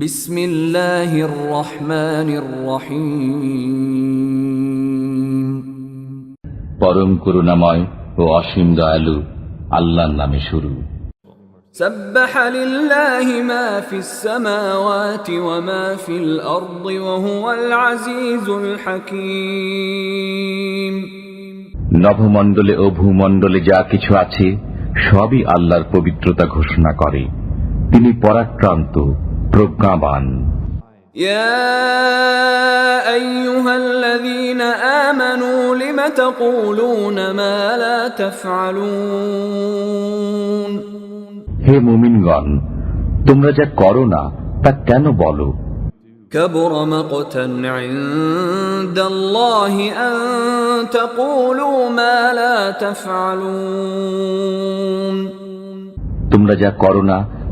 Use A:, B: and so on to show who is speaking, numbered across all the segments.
A: বিসমিল্লাহির রহমানির রহিম
B: পরম করুণাময় ও অসীম দয়ালু আল্লাহর নামে শুরু سبح নভমণ্ডলে ও ভূমণ্ডলে যা কিছু আছে সবই আল্লাহর পবিত্রতা ঘোষণা করে তিনি পরাক্রান্ত প্রজ্ঞাবান
A: يا أيها الذين آمنوا لم تقولون ما لا تفعلون
B: হে মুমিনগণ তোমরা যা করো كورونا তা কেন বলো
A: كبر مقتا عند الله أن تقولوا ما لا تفعلون
B: তোমরা যা كورونا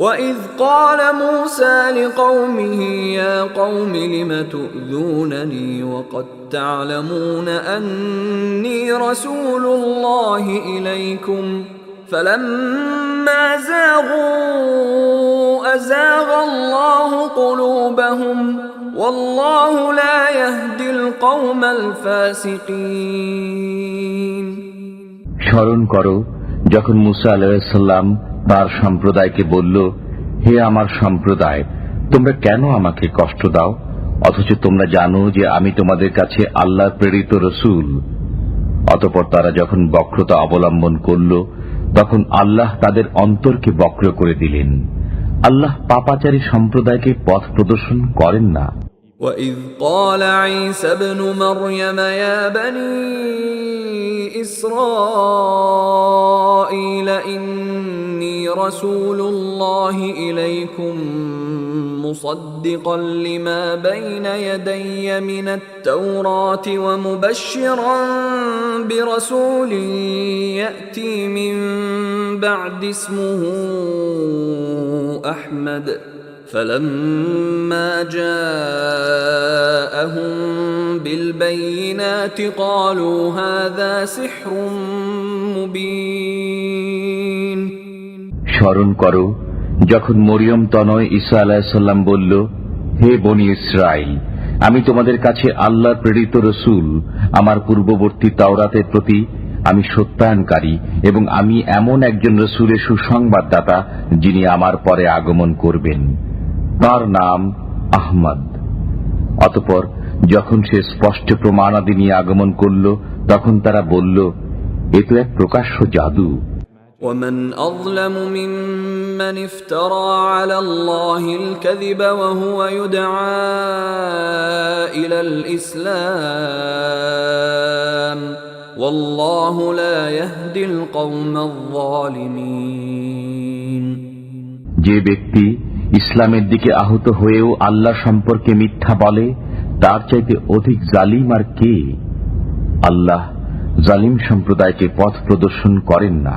A: وإذ قال موسى لقومه يا قوم لم تؤذونني وقد تعلمون أني رسول الله إليكم فلما زاغوا أزاغ الله قلوبهم والله لا يهدي القوم الفاسقين
B: স্মরণ جَكُنْ مُوسَى عَلَيْهِ السَّلَامُ তার সম্প্রদায়কে বলল হে আমার সম্প্রদায় তোমরা কেন আমাকে কষ্ট দাও অথচ তোমরা জানো যে আমি তোমাদের কাছে আল্লাহ প্রেরিত রসুল অতপর তারা যখন বক্রতা অবলম্বন করল তখন আল্লাহ তাদের অন্তরকে বক্র করে দিলেন আল্লাহ পাপাচারী সম্প্রদায়কে পথ প্রদর্শন করেন না
A: وَإِذْ قَالَ عِيسَى ابْنُ مَرْيَمَ يَا بَنِي إِسْرَائِيلَ إِنَّ رسول الله إليكم مصدقا لما بين يدي من التوراة ومبشرا برسول يأتي من بعد اسمه أحمد فلما جاءهم بالبينات قالوا هذا سحر مبين
B: স্মরণ করো যখন মরিয়ম তনয় ঈসা আলাহিসাল্লাম বলল হে বনি ইসরায়েল আমি তোমাদের কাছে আল্লাহ প্রেরিত রসুল আমার পূর্ববর্তী তাওরাতের প্রতি আমি সত্যায়নকারী এবং আমি এমন একজন রসুলের সুসংবাদদাতা যিনি আমার পরে আগমন করবেন তার নাম আহমদ অতপর যখন সে স্পষ্ট প্রমাণাদি নিয়ে আগমন করল তখন তারা বলল এ তো এক প্রকাশ্য জাদু
A: যে ব্যক্তি ইসলামের
B: দিকে আহত হয়েও আল্লাহ সম্পর্কে মিথ্যা বলে তার চাইতে অধিক জালিম আর কে আল্লাহ জালিম সম্প্রদায়কে পথ প্রদর্শন করেন না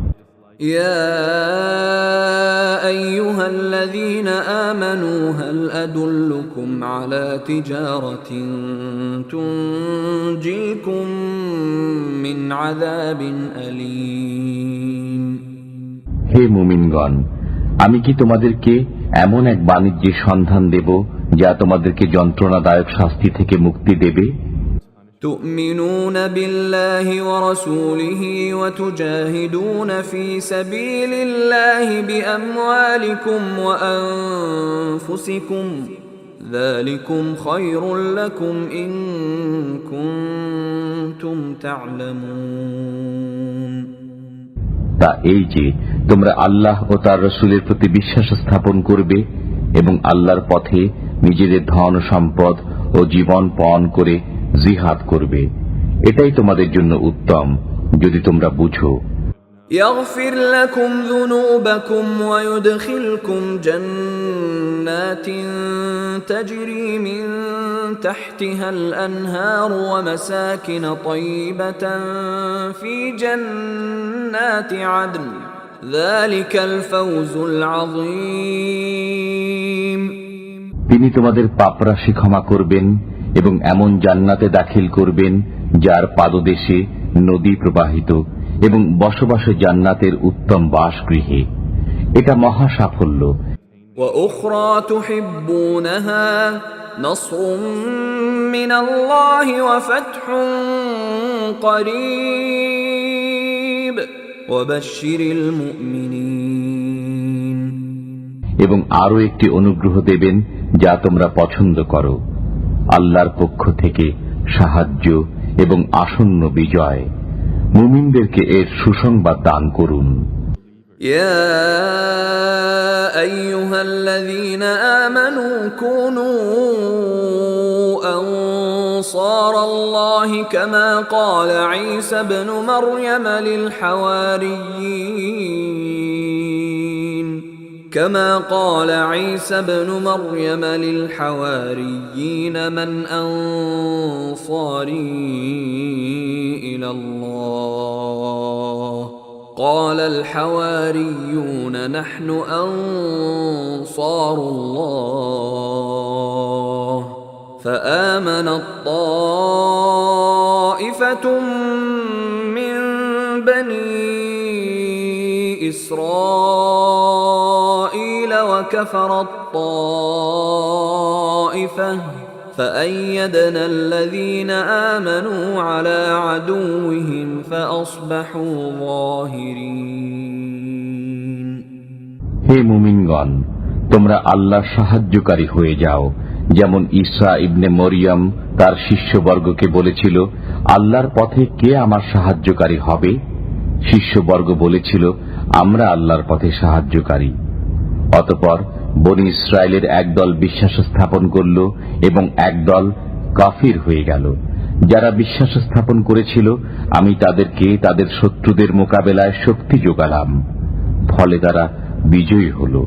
A: يا أيها الذين آمنوا هل أدلكم على تجارة تنجيكم من عذاب أليم
B: হে মুমিনগণ আমি কি তোমাদেরকে এমন এক বাণিজ্যের সন্ধান দেব যা তোমাদেরকে যন্ত্রণাদায়ক শাস্তি থেকে মুক্তি দেবে
A: تؤمنون بالله ورسوله وتجاهدون في سبيل الله باموالكم وانفسكم ذلكم خير لكم ان كنتم تعلمون
B: তা এই যে তোমরা আল্লাহ ও তার রসুলের প্রতি বিশ্বাস স্থাপন করবে এবং আল্লাহর পথে নিজেদের ধন সম্পদ ও জীবন পণ করে জিহাদ করবে এটাই তোমাদের জন্য উত্তম যদি তোমরা বুঝো
A: يغفر لكم ذنوبكم ويدخلكم جنات تجري من تحتها الأنهار ومساكن طيبة في جنات عدن ذلك الفوز العظيم
B: তিনি তোমাদের পাপরাশি ক্ষমা করবেন এবং এমন জান্নাতে দাখিল করবেন যার পাদদেশে নদী প্রবাহিত এবং বসবাসে জান্নাতের উত্তম বাস গৃহে এটা মহা সাফল্য এবং আরো একটি অনুগ্রহ দেবেন যা তোমরা পছন্দ করো আল্লাহর পক্ষ থেকে সাহায্য এবং আসন্ন বিজয় মুমিনদেরকে এর সুসংবাদ দান করুন
A: يا ايها الذين امنوا كونوا انصار الله كما قال عيسى ابن مريم للحواريين كما قال عيسى ابن مريم للحواريين من انصاري الى الله قال الحواريون نحن انصار الله فامن الطائفه وكفر الطائفة فأيدنا الذين آمنوا على عدوهم فأصبحوا ظاهرين
B: হে মুমিনগণ তোমরা আল্লাহ সাহায্যকারী হয়ে যাও যেমন ঈসা ইবনে মরিয়াম তার শিষ্যবর্গকে বলেছিল আল্লাহর পথে কে আমার সাহায্যকারী হবে শিষ্যবর্গ বলেছিল আমরা আল্লাহর পথে সাহায্যকারী অতপর বনি ইসরায়েলের একদল বিশ্বাস স্থাপন করল এবং একদল কাফির হয়ে গেল যারা বিশ্বাস স্থাপন করেছিল আমি তাদেরকে তাদের শত্রুদের মোকাবেলায় শক্তি যোগালাম ফলে তারা বিজয়ী হলো।